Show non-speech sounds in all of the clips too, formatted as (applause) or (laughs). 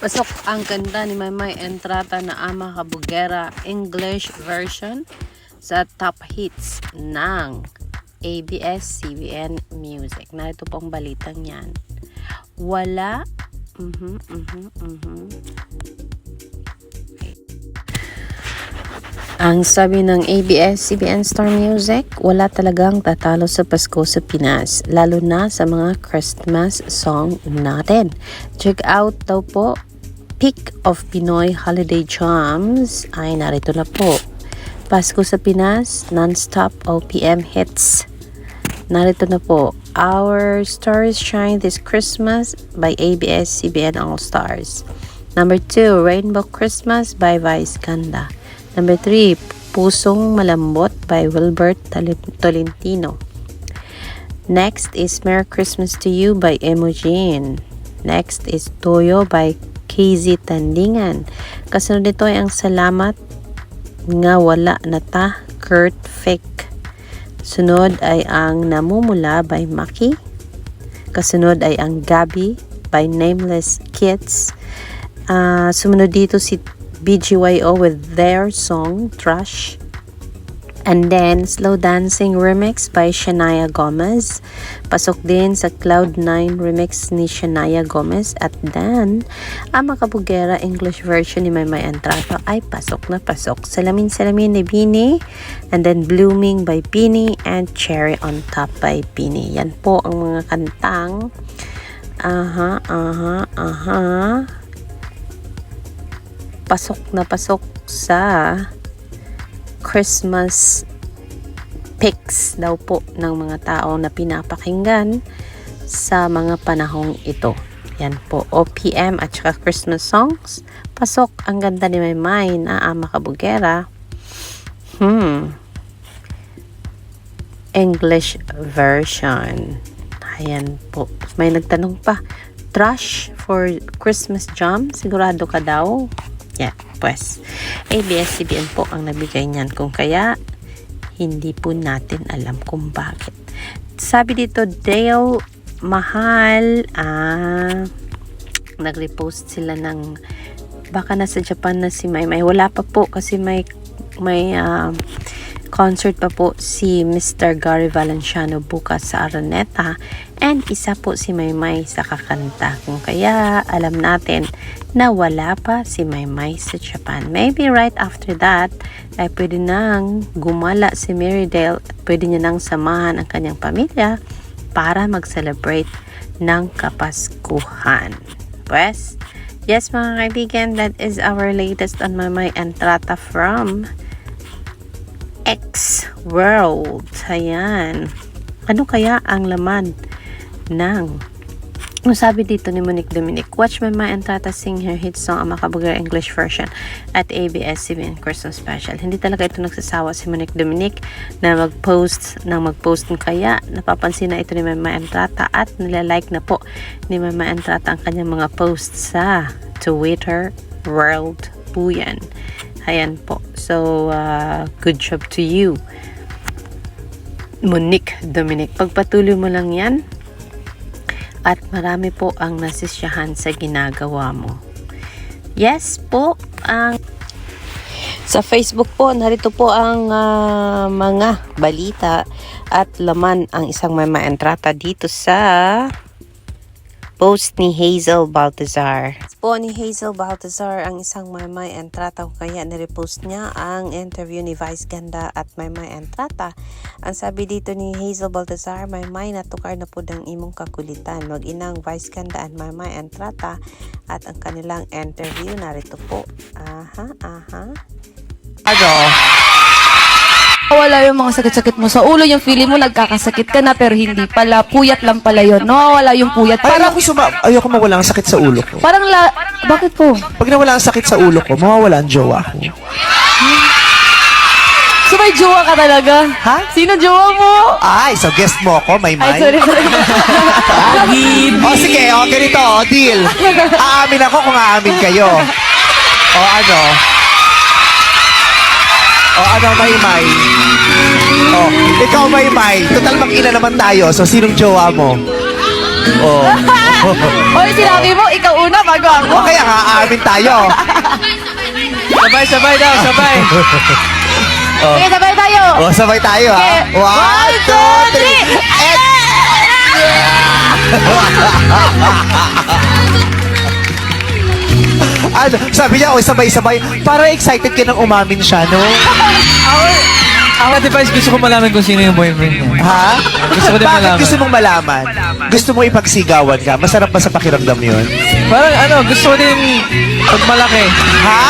Pasok ang kanta ni Maymay Entrata na Ama Kabugera English version sa top hits ng ABS-CBN Music. Narito po ang balitang yan. Wala mhm, mhm, mhm. Ang sabi ng ABS-CBN Star Music, wala talagang tatalo sa Pasko sa Pinas, lalo na sa mga Christmas song natin. Check out daw po, Peak of Pinoy Holiday Charms ay narito na po. Pasko sa Pinas, non-stop OPM hits. Narito na po, Our Stars Shine This Christmas by ABS-CBN All Stars. Number 2, Rainbow Christmas by Vice Ganda. Number 3, Pusong Malambot by Wilbert Tolentino. Next is Merry Christmas to You by Emojin. Next is Toyo by KZ Tandingan. Kasunod nito ay ang Salamat nga wala na ta Kurt Fake. Sunod ay ang Namumula by Maki. Kasunod ay ang Gabi by Nameless Kids. Ah, sumunod dito si BGYO with their song Trash. And then Slow Dancing Remix by Shania Gomez. Pasok din sa Cloud9 Remix ni Shania Gomez. At then, ang Makabugera English version ni Maymay Entrato ay pasok na pasok. Salamin Salamin ni Bini. And then Blooming by Bini and Cherry on Top by Bini. Yan po ang mga kantang aha, aha, aha pasok na pasok sa Christmas pics daw po ng mga tao na pinapakinggan sa mga panahong ito. Yan po, OPM at saka Christmas songs. Pasok, ang ganda ni Maymay na Ama Kabugera. Hmm. English version. Ayan po. May nagtanong pa. Trash for Christmas jam? Sigurado ka daw? Yeah, pues. ABS-CBN po ang nabigay niyan. Kung kaya, hindi po natin alam kung bakit. Sabi dito, Dale Mahal, ah, nag-repost sila ng baka nasa Japan na si Maymay. Wala pa po kasi may may ah, concert pa po si Mr. Gary Valenciano bukas sa Araneta and isa po si Maymay sa kakanta. Kung kaya alam natin na wala pa si Maymay sa Japan. Maybe right after that ay pwede nang gumala si Marydale at pwede niya nang samahan ang kanyang pamilya para mag-celebrate ng Kapaskuhan. Pues, yes mga kaibigan, that is our latest on Maymay Entrata from X World. Ayan. Ano kaya ang laman ng ang sabi dito ni Monique Dominic, watch Mama and Tata sing her hit song ang Makabugar English version at ABS-CBN Christmas Special. Hindi talaga ito nagsasawa si Monique Dominic na mag-post ng mag-post kaya napapansin na ito ni Mama and Tata at nilalike na po ni Mama and Tata ang kanyang mga posts sa Twitter world po yan. Ayan po. So, uh, good job to you. Monique Dominic. Pagpatuloy mo lang yan at marami po ang nasisyahan sa ginagawa mo. Yes po, ang sa Facebook po, narito po ang ah, mga balita at laman ang isang may maentrata dito sa post ni Hazel Baltazar. Po ni Hazel Baltazar ang isang Maymay Entrata kaya nirepost niya ang interview ni Vice Ganda at Maymay Entrata. Ang sabi dito ni Hazel Baltazar, Maymay natukar na po ng imong kakulitan. Wag inang Vice Ganda at Maymay Entrata at ang kanilang interview narito po. Aha, aha. Ano? Wala yung mga sakit-sakit mo sa ulo, yung feeling mo nagkakasakit ka na pero hindi pala, puyat lang pala yun. No, wala yung puyat. Parang, ayoko, suma ayoko mawala ang sakit sa ulo ko. parang la, bakit po? Pag nawala ang sakit sa ulo ko, mawawala ang jowa ko. So may jowa ka talaga? Ha? Sino jowa mo? Ay, so guest mo ako, may Ay, may. sorry, sorry. (laughs) O sige, o ganito, o deal. Aamin ako kung aamin kayo. O ano? O ano, may may. O, ikaw may may. Total mag-ina naman tayo, so sinong jowa mo? O. (laughs) Hoy, sinabi mo, ikaw una bago ako. O kaya nga, aamin tayo. Sabay, sabay daw, sabay. Okay, sabay tayo. O, sabay tayo, ha? Okay. One, two, three. And... (laughs) ano, sabi niya, o, sabay-sabay. Para excited ka nang umamin siya, no? Ako, Ate Vice, gusto ko malaman kung sino yung boyfriend mo. Ha? Gusto ko din Bakit malaman. gusto mong malaman? Gusto mo ipagsigawan ka? Masarap ba sa pakiramdam yun? Parang ano, gusto ko din pag malaki. Ha?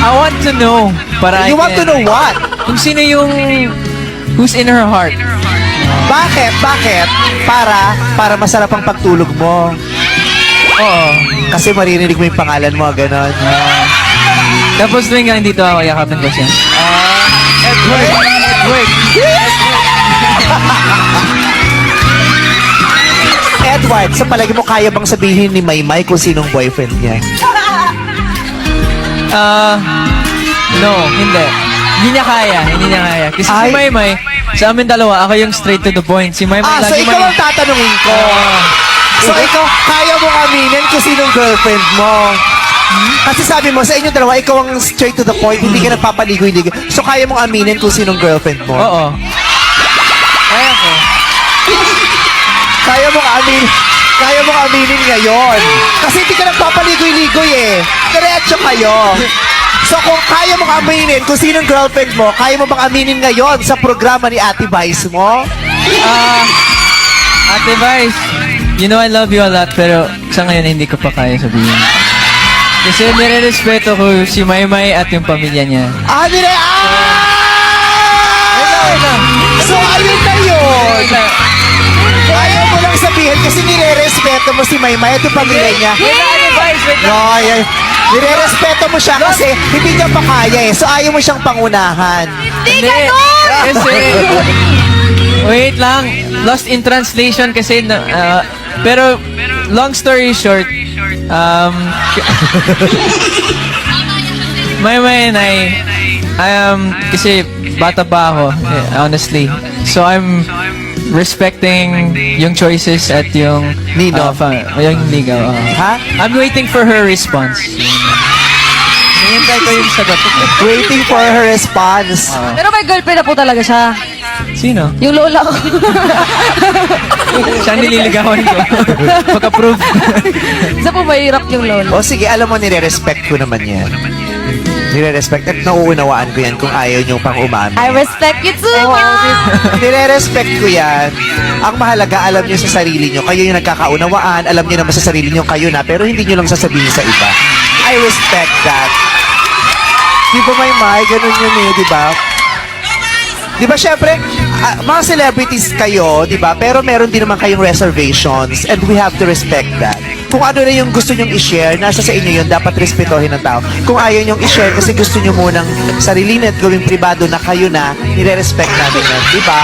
I want to know. Para I You want to can- know what? Kung sino yung who's in her heart. Bakit? Bakit? Para, para masarap ang pagtulog mo. Oo. Kasi maririnig mo yung pangalan mo, ganon. Tapos tuwing nga dito ako, yakapin ko siya. Edward! Edward! Edward, sa palagi mo kaya bang sabihin ni Maymay kung sinong boyfriend niya? Ah, no, hindi. Hindi niya kaya, hindi niya kaya. Kasi si Ay. Maymay, sa amin dalawa, ako yung straight to the point. Si Maymay Ah, so lagi ikaw ang tatanungin ko. Oo. So ikaw, kaya mo aminin kung sinong girlfriend mo. Kasi sabi mo, sa inyo dalawa, ikaw ang straight to the point, hindi ka nagpapaligoy-ligoy. So kaya mong aminin kung sinong girlfriend mo. Oo. Kaya ko. Kaya mong aminin, kaya mong aminin ngayon. Kasi hindi ka nagpapaligoy-ligoy eh. Diretso kayo. So kung kaya mong aminin kung sinong girlfriend mo, kaya mo bang aminin ngayon sa programa ni Ate Vice mo? Ah, Ate Vice, you know I love you a lot, pero sa ngayon hindi ko pa kaya sabihin. Kasi nire-respeto ko si Maymay at yung pamilya niya. Ah, dire! Wait lang, wait Ah! lang. So ayun na yun. Ayaw mo lang sabihin kasi nire-respeto mo si Maymay at yung pamilya niya. Wait lang, Ate Vice, wait lang. No, ay, nire-respeto mo siya kasi hindi niya pa kaya eh. So ayaw mo siyang pangunahan. Hindi, kasi... Wait lang, lost in translation kasi na, ah, pero long story short, um (laughs) may may and I am kasi bata pa ako eh, honestly. So I'm respecting yung choices at yung Nino. fa- yung ligaw. ah. Ha? I'm waiting for her response. Hinihintay ko yung sagot. Waiting for her response. Pero may girlfriend na po talaga siya. Sino? Yung lola ko. (laughs) (laughs) Siya nililigawan ko. Pag-approve. (laughs) Isa po mahirap yung lola. O sige, alam mo, nire-respect ko naman yan. Nire-respect at nauunawaan ko yan kung ayaw niyo pang umamin. I respect you too, Oo, ma! nire-respect ko yan. Ang mahalaga, alam niyo sa sarili niyo. Kayo yung nagkakaunawaan. Alam niyo naman sa sarili niyo kayo na. Pero hindi niyo lang sasabihin sa iba. I respect that. Di ba, may may? Ganun yun eh, di ba? Di ba, syempre, ah, mga celebrities kayo, di ba? Pero meron din naman kayong reservations and we have to respect that. Kung ano na yung gusto nyong i-share, nasa sa inyo yun, dapat respetohin ng tao. Kung ayaw nyong i-share kasi gusto nyo munang sarili at gawing pribado na kayo na, nire-respect natin yun. Di ba?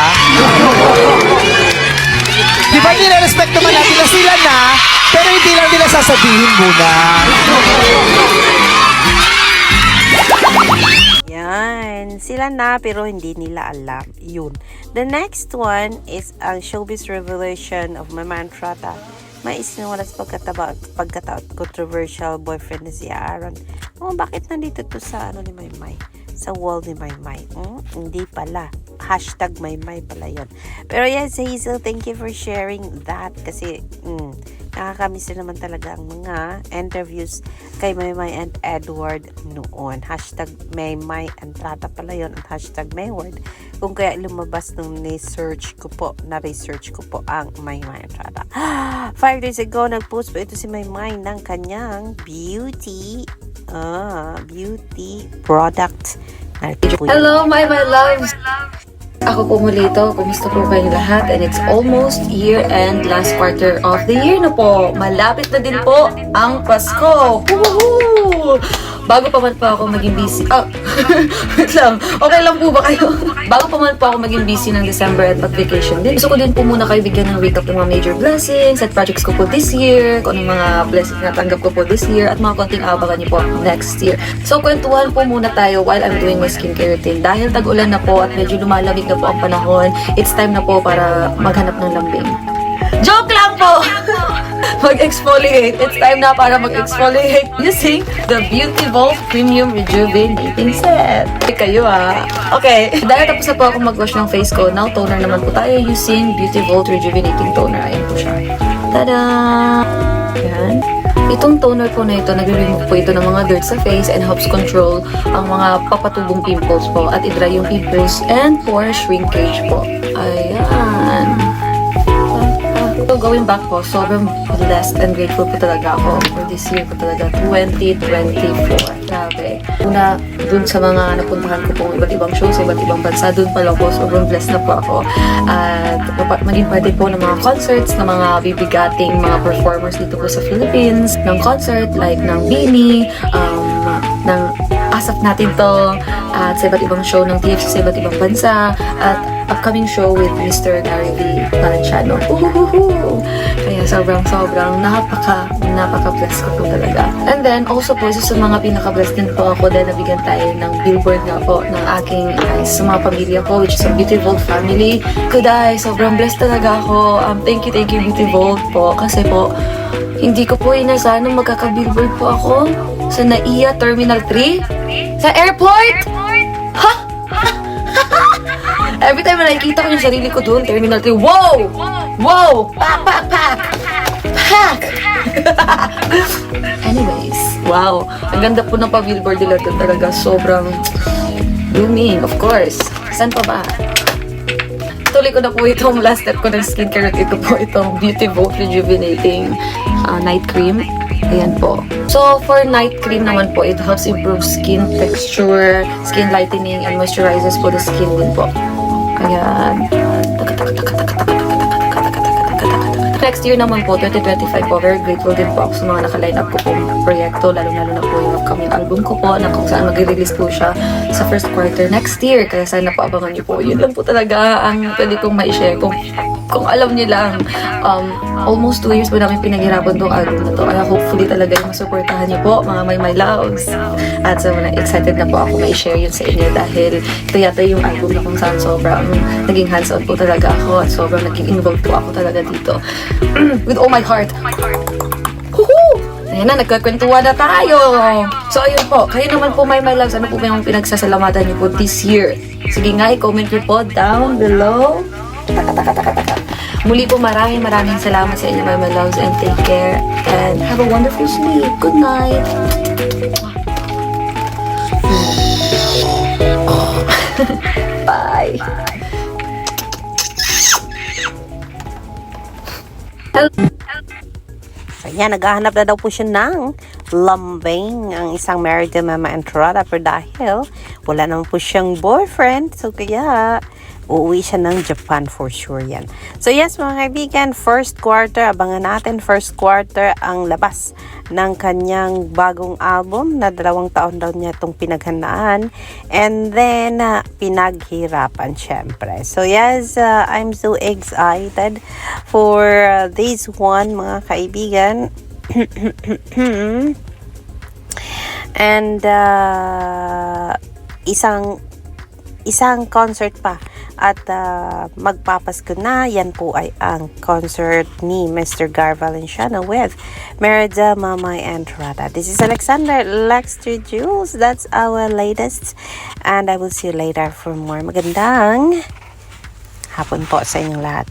Di ba nire-respect naman natin na sila na, pero hindi lang nila sasabihin muna. Yan. Sila na pero hindi nila alam. Yun. The next one is ang showbiz revelation of my mantrata. May isinuwalas pagkataba, pagkataot controversial boyfriend na si Aaron. Oh, bakit nandito to sa ano ni Maymay? Sa wall ni Maymay. Hmm? Hindi pala. Hashtag Maymay pala yun. Pero yes, Hazel, thank you for sharing that. Kasi, mm, nakakamiss na naman talaga ang mga interviews kay Maymay and Edward noon. Hashtag Maymay and Trata pala yun at hashtag Mayward. Kung kaya lumabas nung ni-search ko po, na-research ko po ang Maymay and Trata. (gasps) Five days ago, nag-post po ito si Maymay ng kanyang beauty ah, beauty product. Hello, my my loves! Ako po muli ito. Kumusta po kayong lahat? And it's almost year and last quarter of the year na po. Malapit na din po ang Pasko. Woohoo! Bago pa man po ako maging busy. Ah, (laughs) wait lang. Okay lang po ba kayo? Bago pa man po ako maging busy ng December at mag-vacation din. Gusto ko din po muna kayo bigyan ng recap ng mga major blessings at projects ko po this year, kung anong mga blessings na tanggap ko po this year, at mga konting abangan niyo po next year. So, kwentuhan po muna tayo while I'm doing my skincare routine. Dahil tag-ulan na po at medyo lumalamig na po ang panahon, it's time na po para maghanap ng lambing. Joke lang po! (laughs) mag-exfoliate. It's time na para mag-exfoliate using the Beauty Vault Premium Rejuvenating Set. Okay, kayo ah. Okay, dahil tapos na po ako mag-wash ng face ko, now toner naman po tayo using Beauty Vault Rejuvenating Toner. Ayan po siya. Tada! Ayan. Itong toner po na ito, nagre-remove po ito ng mga dirt sa face and helps control ang mga papatubong pimples po at i-dry yung pimples and pore shrinkage po. Ayan. So, going back po, sobrang blessed and grateful po talaga ako for this year po talaga, 2024. Grabe. Una, dun sa mga napuntahan ko pong iba't ibang shows sa iba't ibang bansa, dun pa lang po, sobrang blessed na po ako. At maging parte po ng mga concerts, ng mga bibigating mga performers dito po sa Philippines, ng concert like ng Bini, um, ng Asap natin to, at sa iba't ibang show ng TFC sa iba't ibang bansa, at upcoming show with Mr. Gary V. Valenciano. Uhuhuhu! Kaya sobrang sobrang napaka napaka-bless ko po talaga. And then also po isa sa mga pinaka-blessed din po ako dahil nabigyan tayo ng billboard nga po ng aking uh, sa mga pamilya ko which is ang Beauty Vault family. Kuday, sobrang blessed talaga ako. Um, thank you, thank you Beauty Vault po kasi po hindi ko po inasahan na magkaka-billboard po ako sa NAIA Terminal 3 sa airport. Ha? Every time na nakikita ko yung sarili ko doon, Terminal 3, wow! Wow! Pak, pak, pak! Pak! (laughs) Anyways, wow. Ang ganda po ng pa-billboard nila doon talaga. Sobrang blooming, of course. Saan pa ba? Tuloy ko na po itong (laughs) last step ko ng skincare routine ko po itong Beauty Vault Rejuvenating uh, Night Cream. Ayan po. So, for night cream naman po, it helps improve skin texture, skin lightening, and moisturizes po the skin din po. Ayan. Next year naman po, 2025 po, very grateful din po ako sa mga nakaline up po pong proyekto, lalo-lalo na po yung upcoming album ko po, na kung saan mag-release po siya sa first quarter next year. Kaya sana po abangan niyo po. Yun lang po talaga ang pwede kong ma-share. Kung, kung alam niyo lang, um, almost two years po namin pinaghirapan tong album na to. Kaya hopefully talaga yung masuportahan niyo po, mga may my loves. At so, excited na po ako ma-share yun sa inyo dahil ito yata yung album na kung saan sobrang naging hands-on po talaga ako at sobrang naging involved po ako talaga dito. (clears throat) With all my heart. Woohoo! Ayan na, nagkakwentuhan na tayo. So, ayun po. Kayo naman po, my my loves. Ano po ba yung pinagsasalamatan niyo po this year? Sige nga, i-comment niyo po down below. Taka, taka, taka, taka. Muli po, maraming maraming salamat sa inyo, my my loves. And take care. And have a wonderful sleep. Good night. (laughs) Bye. Ayan, naghahanap na daw po siya ng lambing ang isang married to Mama Entrada pero dahil wala naman po siyang boyfriend so kaya uuwi siya ng Japan for sure yan. So yes mga kaibigan, first quarter, abangan natin first quarter ang labas ng kanyang bagong album na dalawang taon daw niya itong pinaghandaan and then uh, pinaghirapan syempre. So yes, uh, I'm so excited for uh, this one mga kaibigan. (laughs) and uh, isang isang concert pa at uh, magpapasko na yan po ay ang concert ni Mr. Gar Valenciano with Merida Mamay and Rada. This is Alexander Lexter Jules. That's our latest and I will see you later for more magandang hapon po sa inyong lahat.